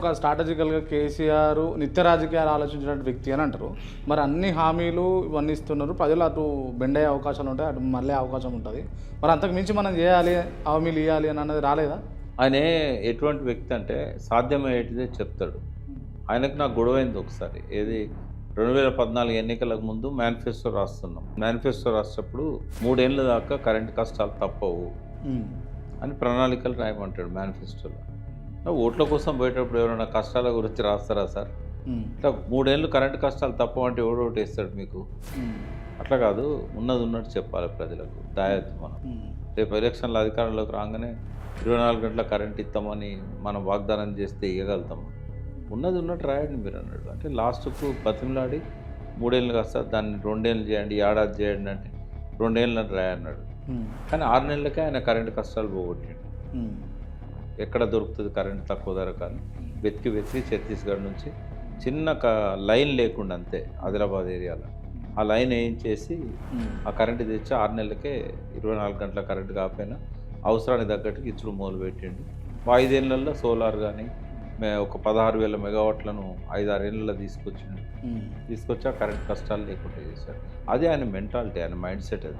ఒక స్ట్రాటజికల్గా కేసీఆర్ నిత్య రాజకీయాలు ఆలోచించిన వ్యక్తి అని అంటారు. మరి అన్ని హామీలు ఇవన్నీ ఇస్తున్నారు. ప్రజలు అటు బెండ్ అయ్యే అవకాశాలు ఉంటాయి అటు మళ్ళీ అవకాశం ఉంటుంది. మరి అంతకు మించి మనం చేయాలి హామీలు ఇవ్వాలి అని అన్నది రాలేదా? ఆయన ఎటువంటి వ్యక్తి అంటే సాధ్యమయ్యేటిదే చెప్తాడు. ఆయనకు నాకు గొడవైంది ఒకసారి. ఏది? రెండు వేల పద్నాలుగు ఎన్నికలకు ముందు మేనిఫెస్టో రాస్తున్నాం. మేనిఫెస్టో రాసేటప్పుడు మూడేళ్ళ దాకా కరెంట్ కష్టాలు తప్పవు. అని ప్రణాళికలు రాయమంటాడు మేనిఫెస్టోలో ఓట్ల కోసం పోయేటప్పుడు ఎవరైనా కష్టాల గురించి రాస్తారా సార్. ఇట్లా మూడేళ్ళు కరెంట్ కష్టాలు తప్పవు అంటే ఎవడు ఒకటి వేస్తాడు మీకు. అట్లా కాదు ఉన్నది ఉన్నట్టు చెప్పాలి ప్రజలకు దాయత్తు మనం. రేపు ఎలక్షన్ల అధికారంలోకి రాగానే ఇరవై నాలుగు గంటల కరెంట్ ఇస్తామని మనం వాగ్దానం చేస్తే ఇవ్వగలుగుతాం ఉన్నది ఉన్నట్టు రాయండి మీరు అన్నాడు అంటే లాస్ట్కు బతిమలాడి మూడేళ్ళు కాస్త దాన్ని రెండేళ్ళు చేయండి ఏడాది చేయండి అంటే రెండేళ్ళు రాయన్నాడు. కానీ ఆరు నెలలకే ఆయన కరెంట్ కష్టాలు పోగొట్టిండు. ఎక్కడ దొరుకుతుంది కరెంట్ తక్కువ ధర కానీ వెతికి వెతికి ఛత్తీస్గఢ్ నుంచి చిన్న క లైన్ లేకుండా అంతే ఆదిలాబాద్ ఏరియాలో. ఆ లైన్ వేయించేసి. ఆ కరెంట్ తెచ్చి ఆరు నెలలకే ఇరవై నాలుగు గంటల కరెంట్ కాకపోయినా అవసరానికి తగ్గట్టుకి ఇచ్చుడు మొదలు పెట్టిండు. ఐదేళ్ళలో సోలార్ కానీ మే ఒక పదహారు వేల మెగావాట్లను ఐదారు ఏళ్ళలో తీసుకొచ్చిండు. తీసుకొచ్చి ఆ కరెంట్ కష్టాలు లేకుండా చేశాడు. అదే ఆయన మెంటాలిటీ ఆయన మైండ్ సెట్ అది.